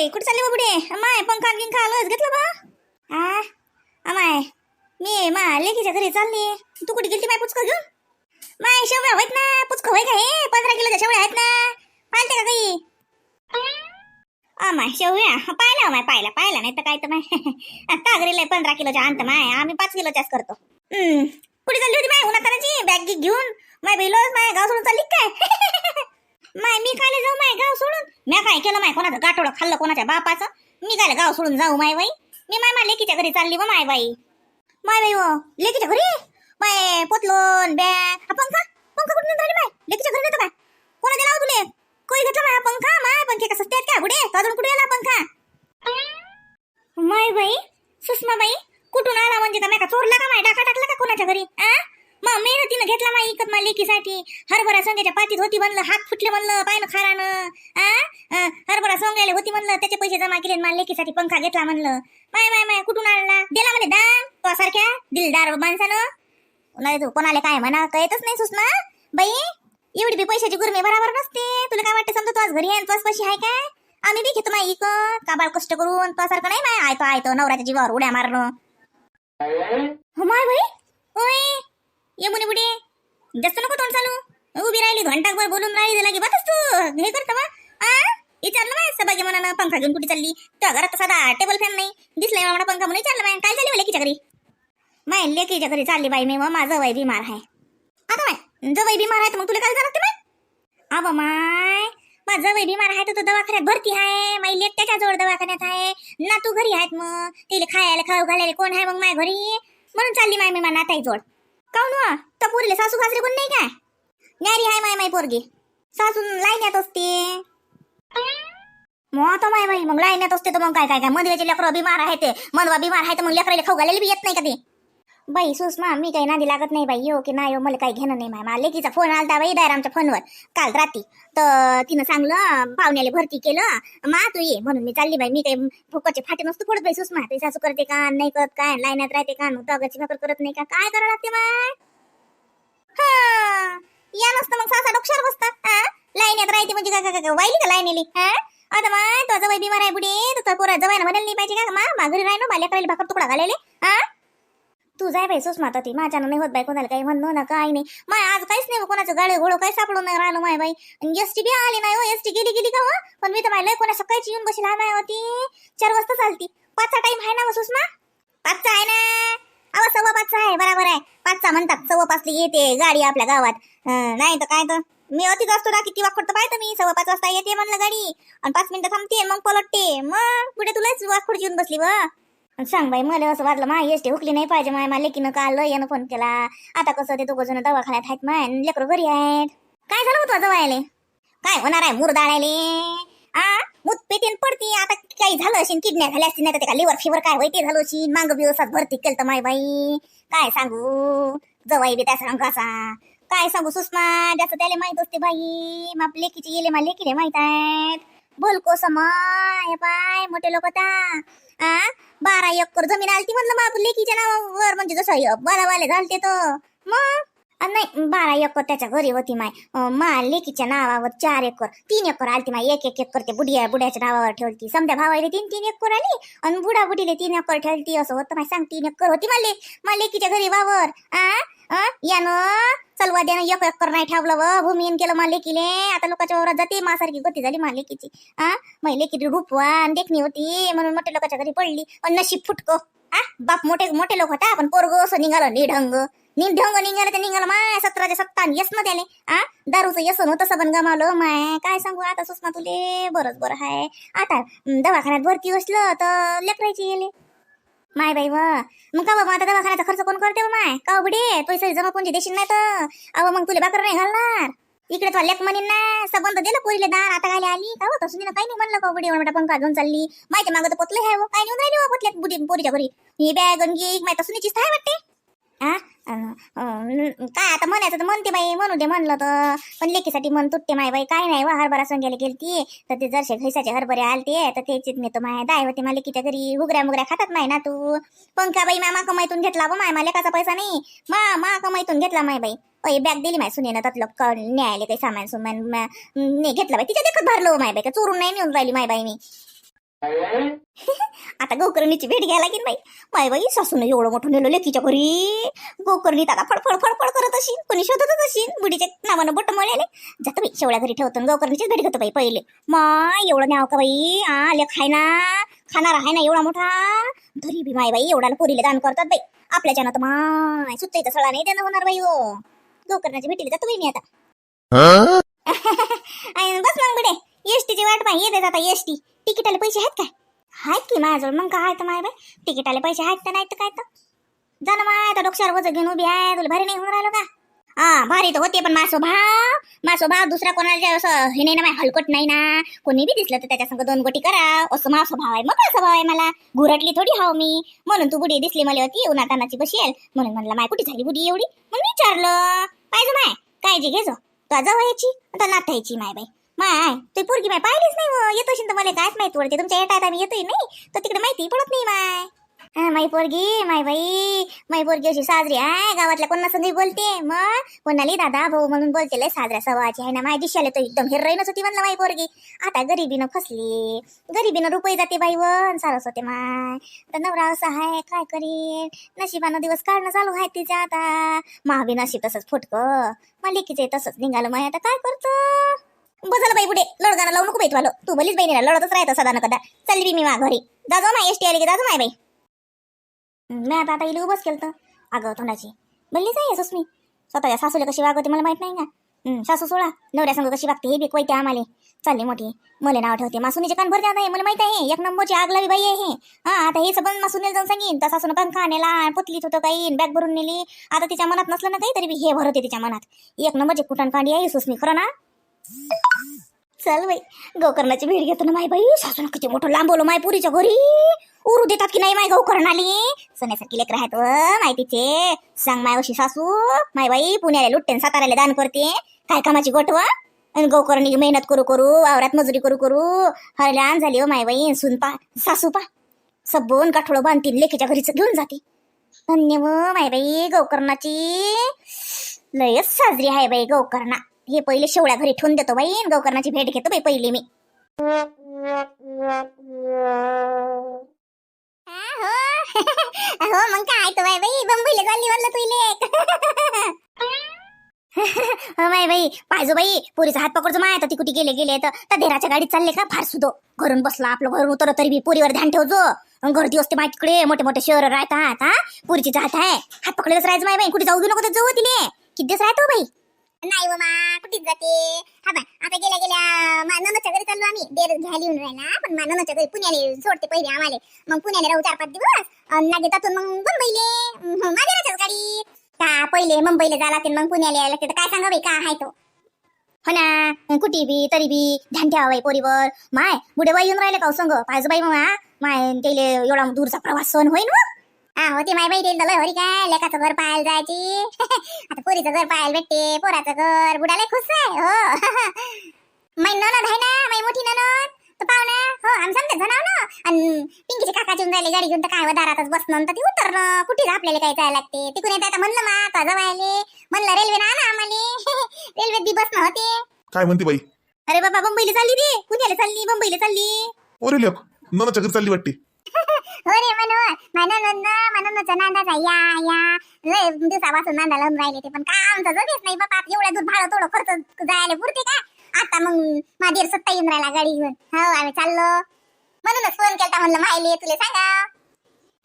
बाई कुठे चालली बा बुडे माय पंखा गिंखा आलोच घेतलं बा. आ? अमाय मी मा लेकीच्या घरी चालली तू कुठे गेली माय पुचका घेऊन? माय शेवळ्या होत ना? पुचका होय का हे? पंधरा किलोच्या शेवळ्या आहेत ना? पाहिजे का काही? अमाय शेवळ्या पाहिला माय पाहिला पाहिला नाही तर काय तर माय. कागरीला पंधरा किलोच्या आणतं माय. आम्ही पाच किलोच्याच करतो. कुठे चालली होती माय? उन्हातानाची? बॅग घेऊन? माय बिलोज माय गाव सोडून चालली काय? माय मी काय जाऊ माय गाव सोडून? मी काय केलं माय? कोणाचं गाठोडं खाल्लं कोणाच्या बापाचं? मी काय गाव सोडून जाऊ माय बाई. मी माय माय लेकीच्या घरी चालली व माय बाई. माय बाई हो लेकीच्या घरी? माय पोतलोन बॅग हा पंखा? पंखा कुठून झाली माय? लेकीच्या घरी नाही काय? कोणा दिला तुले? कोणी घेतला माय पंखा? माय पंखे कसं त्यात काय बुडे? अजून कुठे आला पंखा? माय बाई सुषमा बाई कुठून आला म्हणजे का? का चोरला का माय? डाका टाकला का कोणाच्या घरी? आ? मग मेहनतीनं घेतला माय इकत माय लेकीसाठी. हरभरा सोंग्याच्या पातीत होती म्हणलं हात फुटले म्हणलं पाय ना खारानं. आ? हरभरा सोंगायला होती म्हणलं त्याचे पैसे जमा केले मला लेकीसाठी पंखा घेतला म्हणलं. माय माय माय कुठून आणला? दिला म्हणे दाम. तो सारख्या दिलदार माणसानं. नाही तू कोणाला काय म्हणा कळतच नाही सुषमा. बाई एवढी बी पैशाची गुरमी बराबर नसते. तुला काय वाटतं समजा तू आज घरी आहे तुझ पैसे आहे काय? आम्ही बी घेतो माय इकत. काबाळ कष्ट करून तो सारखं नाही माय आयतो आयतो नवऱ्याच्या जीवावर उड्या मारणं. हो माय बाई. ओय ये मुने बुडी जास्त नको तोंड चालू. उभी राहिली घंटाभर बोलून राहिली की बातच तू. हे करतो बा आ? विचारलं माय सबागी म्हणा पंखा घेऊन कुठे चालली? तुझ्या घरात साधा टेबल फॅन नाही. दिसलाय मला पंखा म्हणून विचारलं माय काय चालली लेकीच्या घरी? माय लेकीच्या घरी चालली बाई मी. मग माझं वय बिमार आहे. आता माय जवळ बिमार आहे तर मग तुला काय झालं माय आबा माय माझं वय बिमार आहे तर तो दवाखान्यात भरती आहे. माई लेक त्याच्याजवळ दवाखान्यात आहे. ना तू घरी आहेत मग. तिला खायला खाऊ घालायला कोण आहे मग माय घरी? म्हणून चालली माय मी मला नाताई जोड काऊन वा? तर पोरीले सासू सासरे कोण नाही काय? न्यारी हाय माय माय पोरगी. सासू लाईन्यात असते. मग आता माय बाई मग लाईन्यात असते तर मग काय काय काय? मधव्याचे लेकरं बिमार आहे ते. मनवा बिमार आहे तर मग लेकराला खाऊ घालायला बी येत नाही का ते? बाई सुषमा मी काही नादी लागत नाही बाई. यो की नाही मला काही घेणं नाही माय. मला लेकीचा फोन आलता बाई आमच्या फोनवर काल रात्री. तर तिनं सांगलं पाहुण्याला भरती केलं. मा तू ये. म्हणून मी चालली बाई. मी काही फुकटचे फाटे नसतो फोडत बाई सुषमा. ते सासू करते का नाही करत काय लाईनात राहते का तागाची भाकर करत नाही का काय करावं लागते माय? हा या नसतं मग सासा डोक्षावर बसतात हा राहते म्हणजे काय काय काय वाईली का लाईनेली? हा आता माय तो जवळ बिमार आहे बुडे तर पोरा जवायला म्हणायला नाही पाहिजे का मा माघारी राहिनो माझ्या करायला भाकर तुकडा घालेले हा तू जाय बाई सुषमा ती. माझ्यानं नाही होत बाई कोणाला काही. म्हणणं ना काही नाही. माय आज काहीच नाही हो कोणाचं गाळे घोडो काही सापडून नाही राहिलो माय बाई. एस टी बी आली नाही हो. एस टी गेली गेली का हो? पण मी तर माहिती कोणा सकाळची येऊन बसली. माय होती चार वाजता चालती. पाचचा टाइम आहे ना हो सुषमा? पाचचा आहे ना? अहो सव्वा पाचचा आहे. बरोबर आहे. पाचचा म्हणतात. सव्वा पाचली येते गाडी आपल्या गावात. नाही तर काय तर. मी अतिच असतो ना किती वाखोड तर पाहतो मी. सव्वा पाच वाजता येते म्हणलं गाडी. आणि पाच मिनिटं थांबते. मग पलटते. मग पुढे तुलाच वाखोड येऊन बसली व सांग बाई मला असं वाटलं माय एसटी हुकली नाही पाहिजे माय मला लेकीनं काल यानं फोन केला. आता कसं ते दोघं जण दवाखान्यात आहेत माय लेकरं घरी आहेत. काय झालं होतं जवायले काय होणार आहे मुरदाळायले? आ? मूत पेटीन पडती. आता काही झालं असेल किडन्या झाल्या असतील नाही तर का लिव्हर फिवर काय होय ते झालं असेल मांग दिवसात भरती केलं तर माय बाई. काय सांगू? जवाई बी त्या सांग कसा काय सांगू सुषमा? जास्त त्याला माहीत असते बाई. माप लेकीचे येले मा लेकीले माहीत आहेत. भलको समाय पाय मोठे लोक आ? बारा एकर जमीन आलती म्हणलं बाबू लेकीच्या नावावर म्हणजे जसं बारावाले घालते तर मग? नाही बारा एकर त्याच्या घरी होती माय. मा लेकीच्या नावावर चार एकर तीन एकर आलती माय. एक एक एकर ते बुडिया बुड्याच्या नावावर ठेवती समजा भावाला तीन तीन एकर आली आणि बुडा बुडीले तीन एकर ठेवती असं होतं माय सांग तीन एकर होती मला. मा लेकीच्या घरी वावर. आ यानं चलवा द्यानं एक एकर नाही ठेवलं व. भूमीन केलं मा लेकीले. आता लोकांच्या वावरात जाते. मासारखी गती झाली मा लेकीची. आ मग लेकी रूपवान देखणी होती. म्हणून मोठ्या लोकांच्या घरी पडली. आणि नशीब फुटको. आ बाप मोठे मोठे लोक होता. पण पोरग असं निघालं निढंग. निढंग निघालं ते निघालं माय सतराच्या सत्ता यस न त्याले आ? दारूचं यसन होतं सबन गमावलं. माय काय सांगू आता सुषमा तुले? बरंच बरं हाय. आता दवाखान्यात भरती असलं तर लेकरायची गेले माय बाई व मग का बाबा आता दवाखान्याचा खर्च कोण करते माय? का हो बुडे पैसे जमा कोणचे देशील नाही तर? अहो मग तुला भाकर नाही घालणार? इकडे तो लेक म्हणीन ना सबंध दिलं पोरीले दार आता काय आली. का होतं सुनीला काही नाही म्हणलं का बुडी म्हणा पंखा घेऊन चालली. माहिती मागं तर पतलं आहे काय नेऊन राहिली हो पतल्यात बुडी पोरीच्या घरी. ही बॅग आणि गी माहिती सुनीचीच आहे वाटते. हा काय आता म्हणायचं तर म्हणते बाई म्हणू दे म्हणलं तर. पण लेकीसाठी मन तुटते माय बाई काय नाही वा हरभरा संग्याला गेलती. तर ते जरशे घैसाचे हरभरे आलते तर त्याचीच नेतो माय दाय होते मला लेकीच्या घरी हुगऱ्या मुगऱ्या खातात माय ना तू. पंखा बाई मामा कमाईतून घेतला बा माय मला लेकाचा पैसा नाही. मा मा कमाईतून घेतला माय बाई. अय बॅग दिली माय सुनेनं त्यातलं क- न्यायले काही सामान सुमान घेतला घेतलं बाई. तिच्या देखत भरलो हो माय बाई का चोरून नाही नेऊन राहिली माय बाई मी. आता गोकर्णीची भेट घ्यायला लागेल बाई. माय बाई सासून एवढं मोठं नेलं लेकीच्या घरी. गोकर्णी आता फडफड फडफड करत असेल कोणी शोधतच असेल बुडीच्या नावानं बोट मळले जातो बाई शेवळ्या घरी ठेवतो आणि गोकर्णीचीच भेट घेतो बाई पहिले. माय एवढं नाव का बाई? आ लेख आहे ना. खाणार आहे ना एवढा मोठा. धरी बी माय बाई एवढ्याला पोरीला दान करतात बाई. आपल्याच्यानं तर माय सुत्ताईचा सळा नाही देणं होणार बाई हो. गोकर्णाची भेटीला जातो बाई मी आता. बस मग बुडे एसटीची वाट पाहिजे येते आता एसटी. तिकिटाला पैसे आहेत काय? आहेत की माझ्याजवळ? मग काय तर माय बाय तिकिटाला पैसे आहेत तर नाही तर काय तर? जा ना माय आता डोक्यावर वजन घेऊन उभी आहे. तुला भारी नाही होऊन राहिलो का? हा भारी तर होते पण मासो भाव मासो भाव दुसरा कोणाला जे असं हे नाही ना माय हलकट नाही ना. कोणी बी दिसलं तर त्याच्या संग दोन गोटी करा. असं मासो भाव आहे मग स्वभाव आहे मला. घुरटली थोडी हाव मी. म्हणून तू बुडी दिसली मला होती उन्हातानाची बसेल म्हणून म्हणलं माय कुठे झाली बुडी एवढी? म्हणून विचारलं. पाहिजे माय काळजी घे जो. जवळ यायची आता नातायची माय बाई. माय ते पोरगी माय पाहिलीच नाही हो. येतो असेल तर मला कायच माहिती पडते. तुमच्या येतात आम्ही येतोय नाही तर तिकडे माहिती पडत नाही माय. हा, माई पोरगी माय बाई माई पोरगी अशी साजरी आहे गावातल्या कोणा संगी बोलते. मग कोणाली दादा भाऊ म्हणून बोलते लय साजऱ्या सवाची आहे ना माय दिशाले तर एकदम हिरोईनच होती म्हणलं माई पोरगी. आता गरिबीनं फसली. गरिबीनं रुपये जाते बाई वन सारस होते माय. तर नवरा असा आहे काय करीन? नशिबानं दिवस काढणं चालू आहे तिच्या आता. महाबी नशीब तसंच फुटकं. मालिकीचे तसंच निघालं माय. आता काय करतो? बसल बाई पुढे. लडगाना लावू नको बाई तुला तू भलीच बहिणीला लढतच राहतं सदा कदा चालली बी मी मा घरी. माय एस एसटी आली की जाजो माय बाई. मी आता आता इली उभंच केलं तर अगं तोंडाची. बोललीच आहे सुस्मी. स्वतःच्या सासूला कशी वागवते मला माहीत नाही का सासू सोळा. नवऱ्या कशी वागते हे बी कोयते आम्हाला. चालली मोठी. मला नाव ठेवते. मासुनीचे कान भरते आता हे मला माहीत आहे. एक नंबरची आग लावी बाई आहे. हे हा आता हे सबंध मासुनीला जाऊन सांगीन. तर सासून पंखा नेला पुतलीत होतं काही बॅग भरून नेली. आता तिच्या मनात नसलं ना काही तरी बी हे भरवते तिच्या मनात. एक नंबरची कुटाण कांडी आहे सुस्मी. खरं ना? चल बाई गोकर्णाची भेट घेतो ना माय बाई. सासून किती मोठं लांबवलं माय पुरीच्या घरी. उरू देतात की नाही माय गोकर्णाली? सोन्यासारखी लेकर आहेत माहितीचे. सांग माय अशी सासू. माय बाई पुण्याला लुट्टेन साताऱ्याला दान करते. काय कामाची गोठव आणि गोकर्णी मेहनत करू करू वावरात मजुरी करू करू. हरल्यान झाली हो माय बाई सुन पा सासू पा. सबोन गाठोळं बांधतील लेकीच्या घरीच घेऊन जाते. धन्य व माय बाई गोकर्णाची. लयच साजरी आहे बाई गोकर्णा. हे पहिले शेवळ्या घरी ठेवून देतो बाई आणि भेट घेतो बाई पहिली मी. हो मग काय तो बाई बाई बंबईला चालली म्हणलं तुले हो बाई पाहिजो बाई पोरीचा हात पकडतो माय तर ती कुठे गेले गेले तर. त्या गाडीत चालले का फार सुदो. घरून बसला आपलं घर उतर तरी बी पोरीवर ध्यान ठेवजो. गर्दी असते माय तिकडे मोठे मोठे शहर राहतात हा. पुरीची जात आहे. हात पकडलेच राहायचं माय बाई कुठे जाऊ बी नको तर जाऊ तिले. किती दिवस राहतो बाई? नाही व मा कुठेच जाते. हा बा आता गेल्या गेल्या मा ननदच्या घरी चाललो आम्ही. देर घ्यायला येऊन राहिला. पण मा ननदच्या घरी पुण्याला सोडते पहिले आम्हाला. मग पुण्याला राहू चार पाच दिवस. अन लागे तातून मग मुंबईले. माझ्या राहतात गाडी. का पहिले मुंबईला जायला लागते मग पुण्याला यायला लागते. तर काय सांगा बाई का आहे तो? हो ना कुठे बी तरी बी ध्यान ठेवा बाई पोरीवर. माय बुढे बाई येऊन राहिले का हो संग? पाहिजे बाई मग माय त्याला एवढा दूरचा प्रवास सहन होईन मग हा होती माय बाई दिलं होरी काय लेकाचं घर पाहायला जायची. आता पोरीचं घर पाहायला भेटते पोराचं घर. बुडाला खुश आहे हो. माई ननद आहे ना माई मोठी ननद. तर पाहू ना हो आम्ही समजत जणाव ना. आणि पिंकीचे काकाची राहिले गाडी घेऊन तर काय दारातच बसणं तर ती उतरणं. कुठे आपल्याला काय जायला लागते. तिकडे येत आता म्हणलं मा आता जवायले म्हणलं रेल्वे ना ना आम्हाला. रेल्वेत बी बसणं होते. काय म्हणते बाई? अरे बाबा मुंबईला चालली रे. पुण्याला चालली मुंबईला चालली. ओरे लोक ननाच्या घरी चालली वाटते. हो रे मनोहर मनोनंद मनोनचा नांदाचा या या. लय दिवसापासून नांदा लावून राहिले ते पण काय आमचं जगेच नाही बाबा. आता एवढ्या दूर भाडं थोडं खर्च जायला पुरते का? आता मग माझी सत्ता येऊन राहिला गाडी घेऊन. हो आम्ही चाललो. म्हणूनच फोन केलता म्हणलं माहिले तुला सांगा.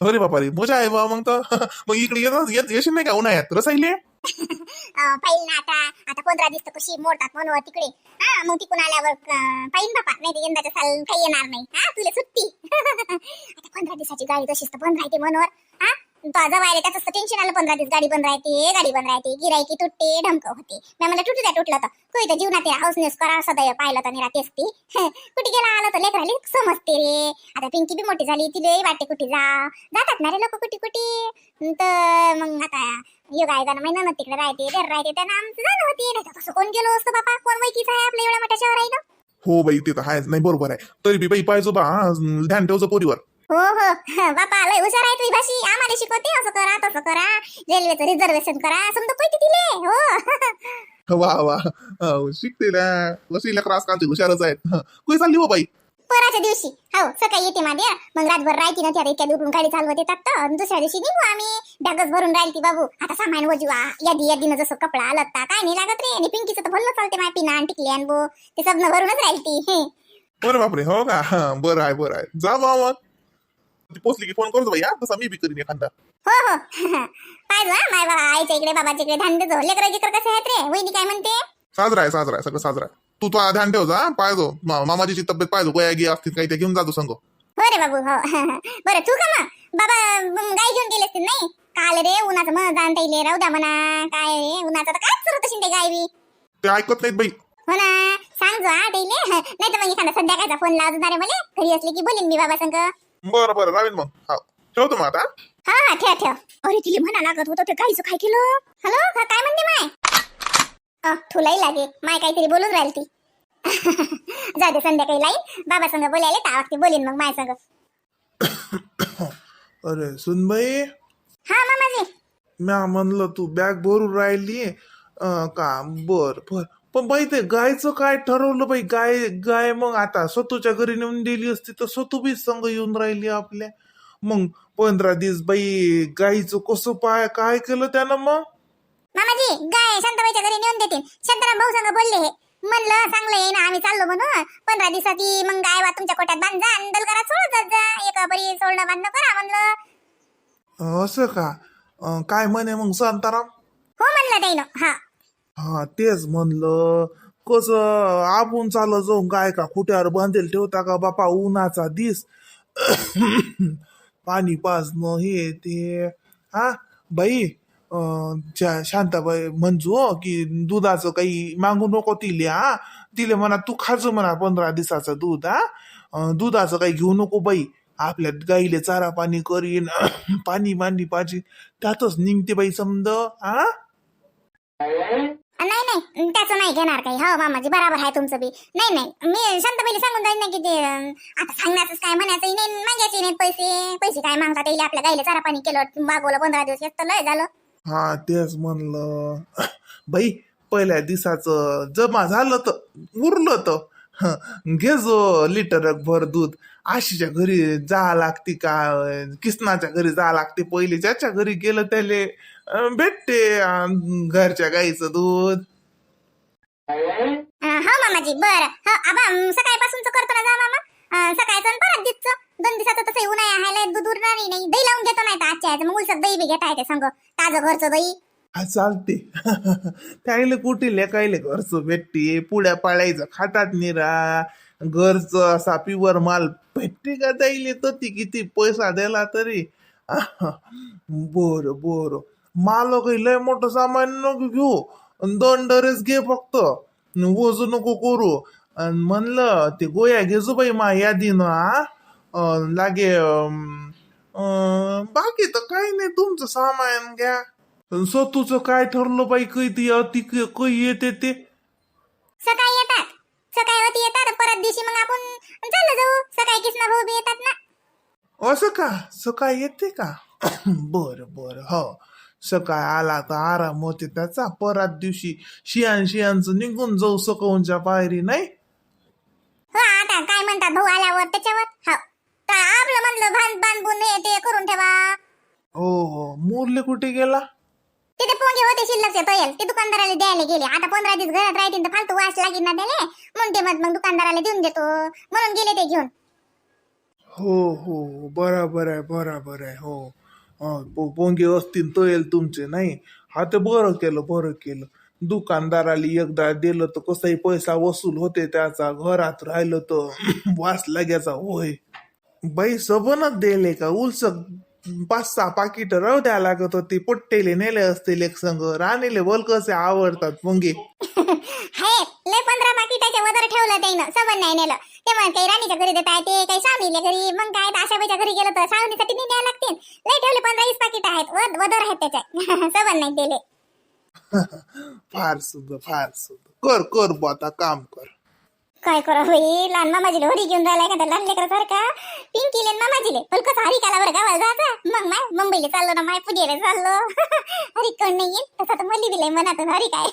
अरे बापा रे मजा आहे बा मग तर. मग इकडे येत येत येशील नाही का उन्हाळ्यात? रसायले अं, पाहिलं ना आता आता पंधरा दिवस कशी मोडतात मनोहर तिकडे. हा मग तिकून आल्यावर अं, बापा नाही तर यंदाच्या साल काही येणार नाही. हा तुला सुट्टी. आता पंधरा दिवसाची गाडी तशीच तर बंद राहते मनोहर हा तो जवळ त्याच टेन्शन आलं पंधरा दिवस गाडी बंद राहते गाडी बंद राहते गिरायकी तुटते ढमक होते. मी म्हणलं तुटू द्या तुटलं तर. कोई तर जीवनात हाऊसनेस करा सदैव पाहिलं तर निरा तेच ती कुठे गेला आलं तर लेकराले समजते रे. आता पिंकी बी मोठी झाली तिला वाटते कुठे जा. जातात ना रे लोक कुठे कुठे? तर मग आता योगा आहे महिना ना तिकडे राहते तर राहते त्यांना आमचं जाणं होते. नाही तर तसं कोण गेलो असतो बापा? कोण वैकीच आहे आपल्या एवढ्या मोठ्या शहर आहे ना हो बाई ते तर आहेच. नाही बरोबर आहे. तरी बी बाई पाहिजे बा ध्यान ठेवचं पोरीवर. हो हो. बापा लय हुशार आहे तुझी भाषी. आम्हाला शिकवते असं करा तसं करा रेल्वेचं रिझर्वेशन करा. समजा पैसे दिले हो. वा वा. शिकते ना. कशी लेकरं आजकालची हुशारच आहेत. हं. कुठे चालली हो बाई? पराच्या दिवशी. हो सकाळी येते माझ्या मग रातभर राहते ना त्या इतक्या दुरून गाडी चालवत येतात तर. दुसऱ्या दिवशी निघू आम्ही. बॅगच भरून राहील ती बाबू. आता सामान वजवा. यादी यादीनं जसं कपडा आलं का काय नाही लागत रे. आणि पिंकीचं तर भरलं चालते माय पिना आणि टिकली आणि बो. ते सबनं भरूनच राहील ती. हे. बरं बापरे. हो का? हा, बरं आहे बरं आहे. जा मग. ती पोचली की फोन करतो बाई हा तसा मी बी करीन एखादा हो हो. पाहिजे हा माय बा आईच्या इकडे बाबाच्या इकडे कसे आहेत रे? वहिनी काय म्हणते? साजरा आहे साजरा आहे सगळं साजरा आहे. तू तो ध्यान ठेव जा. पाहिजो मा- मामाजीची तब्येत पाहिजो गोया गी असतील काही ते घेऊन जातो संग. हो रे बाबू हो. बरं तू का मग? बाबा गाई घेऊन गेले असतील नाही? काल रे उन्हाचं मग जाणता येईल राहू द्या म्हणा. काय रे? उन्हाचं तर काय सुरू तशी ते गाय बी. ते ऐकत नाहीत बाई. हो ना. सांग जो हा तेले नाही तर मग एखादा संध्याकाळचा फोन लावतो रे मला. घरी असले की बोलीन मी बाबा संग. बरं बरं रावीन मग हा ठेवतो मग आता? हा हा ठेव ठेव. अरे तिला म्हणा लागत होतं ते गाईचं काय केलं हॅलो? हा काय म्हणते माय? अ, तुलाही लागे. माय काहीतरी बोलून राहील ती. जाऊ दे संध्याकाळी लाईन. बाबा संग बोलायला त्या वक्ती बोलीन मग माय संग. अरे सुनबाई. हा मामाजी. म्या म्हणलं तू बॅग भरून राहिली. अं, का? बर बर. पण बाई ते गायचं काय ठरवलं बाई? गाय गाय मग आता स्वतःच्या घरी नेऊन दिली असती तर स्वतः बी संग येऊन राहिली आपल्या. मग पंधरा दिवस बाई गाईचं कसं पाय काय केलं त्यानं मग? मामाजी गाय शांताबाईच्या घरी नेऊन देतील. शांताराम भाऊ संग बोलले हे. म्हणलं चांगलं आहे ना आम्ही चाललो म्हणून. पंधरा दिवसाची मग गाय वा तुमच्या कोट्यात बांध आणि दलगरात सोडत जात जा. एका बरी सोडणं बांधणं करा म्हणलं. असं का? अं, काय म्हणे मग शांताराम? हो म्हणलं त्याईनं हा. हा तेच म्हणलं कसं आपण चालत जाऊन काय का खुट्यावर बांधेल ठेवता का बापा? उन्हाचा दिस. पाणी पाजणं हे ते. हा बाई शा- शांताबाई म्हणजो की दुधाचं काही मागू नको तिले हा. तिले म्हणा तू खाजो म्हणा पंधरा दिवसाचं दूध हा. दुधाचं काही घेऊ नको बाई. आपल्या गाईले चारा पाणी करीन पाणी मांडी पाजी त्यातच निघते बाई समज हा. नाही नाही त्याचं नाही घेणार काही. हो मामाजी बराबर आहे तुमचं बी. नाही नाही मी शांताबाईला सांगून जाईन ना की ते आता सांगण्याचंच काय म्हणायचं नाही मागायचे नाहीत पैसे. पैसे काय मागतात येईल आपल्या गाईला चारा पाणी केलं बागवलं पंधरा दिवस येत लय झालं. हा तेच म्हणलं. बाई पहिल्या दिवसाचं जमा झालं तर उरलं तर. हं, घे जो लिटर भर दूध. आशीच्या घरी जा लागते का किसनाच्या घरी जा लागते. पहिले ज्याच्या घरी गेलं त्याले अं, भेटते अं, घरच्या गाईचं दूध. अं, हो मामाजी बरं. हो आबा अं, सकाळपासूनच करतो ना जा मामा. अं, सकाळचं आणि परत दिसचं. दोन दिवसाचं तसं उन्हाळा आहे लय दूध उरणार नाही दही लावून घेतो नाही तर आजच्या ह्याचं. मग उलसक दही बी घेता येते संग. ताजं घरचं दही. हा चालते त्याले कुठे लेकायले घरचं भेटते. पुड्या पाळायचं खातात निरा. घरचं असा प्युअर माल भेटते का जाईल तर ती किती पैसा दिला तरी. बर बर. माल काही लय मोठं सामान नको घेऊ. अन दोन डरेस घे फक्त. वजू नको करू. अन म्हणलं ते गोया घेजो बाई मा यादीनं हा अन लागे अं, बाकी तर काही नाही तुमचं सामान घ्या. स्वतःच काय ठरलं बाई काही अति काही येते ते? सकाळी येतात. सकाळी होती येतात परत दिवशी मग आपण चाललं जाऊ. सकाळी कृष्णा भाऊ बी येतात ना. असं का? सकाळी येते का? बर बर हो. सकाळ आला तर आराम होते त्याचा. परत दिवशी शियान शियांचं निघून जाऊ सकवूनच्या पायरी नाही? हो आता काय म्हणतात भाऊ आल्यावर त्याच्यावर? हो. तर आपलं म्हणलं भान बांधून हे ते करून ठेवा. हो हो. मुरले कुठे गेला? तिथे पोंगे होते शिल्लक येईल ते दुकानदाराला द्यायला गेले. आता पंधरा दिवस घरात राहतील तर फालतू वास लागेल ना त्याले. म्हणते मग मग दुकानदाराला देऊन देतो. म्हणून गेले ते घेऊन. हो हो. बराबर आहे बराबर आहे हो. पोंगे असतील तो येईल तुमचे नाही? हा ते बरं केलं बरं केलं. दुकानदाराला एकदा दिलं तर कसंही पैसा वसूल होते त्याचा घरात राहिलं तर वास लाग्याचा होय. बाई सबनच दिले का? उलसक पाच सहा पाकिट राहू द्या लागत होती. पट्टेले नेले असतील एक संघ. राणीले बोल कसे आवडतात मुंगे लय पंधरा पाकिटाच्या वदर ठेवलं त्यानं सबन नाही नेलं. ते मग काही राणीच्या घरी देता येते काही सावनीच्या घरी मग काय आशाबाईच्या घरी गेलं तर सावनीसाठी नाही द्यायला लागतील लय ठेवले पंधरा वीस पाकिट आहेत. वद- वदर आहेत त्याच्या सबन नाही दिले. फार सुद्धा फार सुद्धा कर कर बा आता काम कर. काय करा होई लहान मामाजीले होरी घेऊन का त्या लहान लेकरा सारखा पिंकीले न मामाजीले. फलकस हरी काला बरं गावाला जायचा? मग माय मुंबईला चाललो ना माय पुजेला चाललो. हरी कोण नाही येईल तसं तर मली दिलंय मनातून हरी काय?